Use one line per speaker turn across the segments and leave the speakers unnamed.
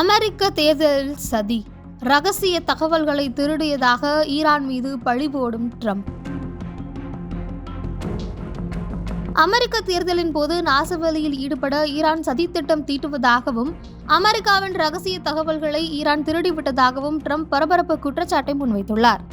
அமெரிக்க தேர்தலில் சதி. ரகசிய தகவல்களை திருடியதாக ஈரான் மீது பழி போடும் ட்ரம்ப். அமெரிக்க தேர்தலின் போது நாசவெளியில் ஈடுபட ஈரான் சதித்திட்டம் தீட்டுவதாகவும் அமெரிக்காவின் ரகசிய தகவல்களை ஈரான் திருடிவிட்டதாகவும் ட்ரம்ப் பரபரப்பு குற்றச்சாட்டை முன்வைத்துள்ளார்.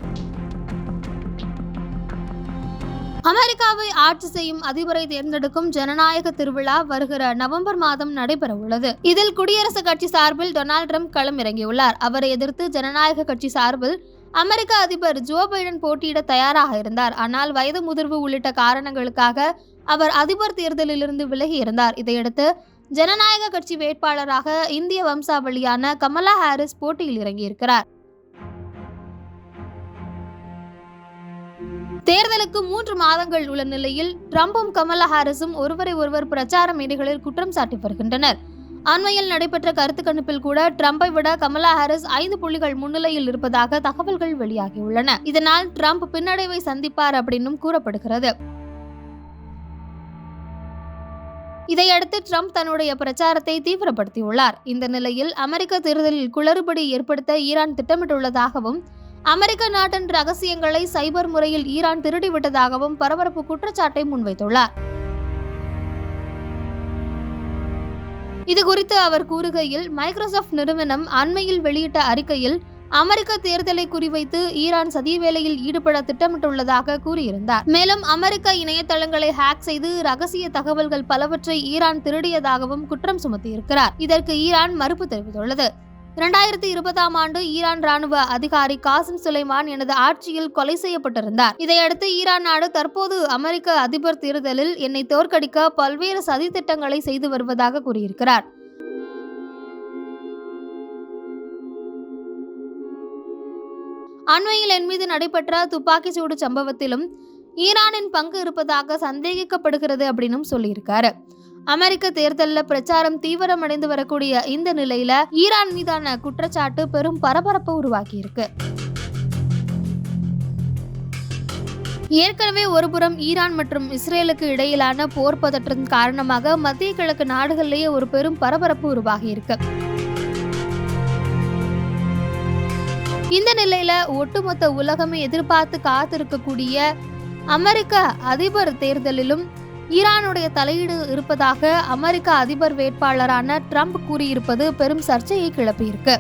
அமெரிக்காவை ஆட்சி செய்யும் அதிபரை தேர்ந்தெடுக்கும் ஜனநாயக திருவிழா வருகிற நவம்பர் மாதம் நடைபெற உள்ளது இதில் குடியரசுக் கட்சி சார்பில் டொனால்ட் ட்ரம்ப் களம் இறங்கியுள்ளார் அவரை எதிர்த்து ஜனநாயக கட்சி சார்பில் அமெரிக்க அதிபர் ஜோ பைடன் போட்டியிட தயாராக இருந்தார். ஆனால் வயது முதிர்வு உள்ளிட்ட காரணங்களுக்காக அவர் அதிபர் தேர்தலிலிருந்து விலகி இருந்தார் இதையடுத்து ஜனநாயக கட்சி வேட்பாளராக இந்திய வம்சாவளியான கமலா ஹாரிஸ் போட்டியில் இறங்கியிருக்கிறார். தேர்தலுக்கு மூன்று மாதங்கள் உள்ள நிலையில் ட்ரம்பும் கமலா ஹாரிஸும் ஒருவரை ஒருவர் பிரச்சார மேடைகளில் குற்றம் சாட்டி வருகின்றனர். அண்மையில் நடைபெற்ற கருத்து கணிப்பில் கூட ட்ரம்பை விட கமலா ஹாரிஸ் ஐந்து புள்ளிகள் முன்னிலையில் இருப்பதாக தகவல்கள் வெளியாகியுள்ளன. இதனால் ட்ரம்ப் பின்னடைவை சந்திப்பார் அப்படின்னும் கூறப்படுகிறது. இதையடுத்து ட்ரம்ப் தன்னுடைய பிரச்சாரத்தை தீவிரப்படுத்தியுள்ளார். இந்த நிலையில் அமெரிக்க தேர்தலில் குளறுபடி ஏற்படுத்த ஈரான் திட்டமிட்டுள்ளதாகவும் அமெரிக்க நாட்டின் ரகசியங்களை சைபர் முறையில் ஈரான் திருடிவிட்டதாகவும் பரபரப்பு குற்றச்சாட்டை முன்வைத்துள்ளார். இதுகுறித்து அவர் கூறுகையில் மைக்ரோசாஃப்ட் நிறுவனம் அண்மையில் வெளியிட்ட அறிக்கையில் அமெரிக்க தேர்தலை குறிவைத்து ஈரான் சதி வேலையில் ஈடுபட திட்டமிட்டுள்ளதாக கூறியிருந்தார். மேலும் அமெரிக்க இணையதளங்களை ஹேக் செய்து ரகசிய தகவல்கள் பலவற்றை ஈரான் திருடியதாகவும் குற்றம் சுமத்தியிருக்கிறார். இதற்கு ஈரான் மறுப்பு தெரிவித்துள்ளது. இரண்டாயிரத்தி இருபதாம் ஆண்டு ஈரான் ராணுவ அதிகாரி காசிம் சுலைமான் எனது ஆட்சியில் கொலை செய்யப்பட்டிருந்தார். இதையடுத்து ஈரான் நாடு தற்போது அமெரிக்க அதிபர் தேர்தலில் என்னை தோற்கடிக்க பல்வேறு சதித்திட்டங்களை செய்து வருவதாக கூறியிருக்கிறார். அண்மையில் என் மீது நடைபெற்ற துப்பாக்கி சூடு சம்பவத்திலும் ஈரானின் பங்கு இருப்பதாக சந்தேகிக்கப்படுகிறது அப்படின்னும் சொல்லியிருக்காரு. அமெரிக்க தேர்தலில் பிரச்சாரம் தீவிரமடைந்து வரக்கூடிய இந்த நிலையில ஈரான் மீதான குற்றச்சாட்டு பெரும் பரபரப்பை உருவாக்கியிருக்கு. ஏற்கனவே ஒருபுறம் ஈரான் மற்றும் இஸ்ரேலுக்கு இடையிலான போர் பதற்றம் காரணமாக மத்திய கிழக்கு நாடுகளிலேயே ஒரு பெரும் பரபரப்பு உருவாகியிருக்கு. இந்த நிலையில ஒட்டுமொத்த உலகமே எதிர்பார்த்து காத்திருக்கக்கூடிய அமெரிக்க அதிபர் தேர்தலிலும் ஈரானுடைய தலையீடு இருப்பதாக அமெரிக்க அதிபர் வேட்பாளரான ட்ரம்ப் கூறியிருப்பது பெரும் சர்ச்சையை கிளப்பியிருக்கு.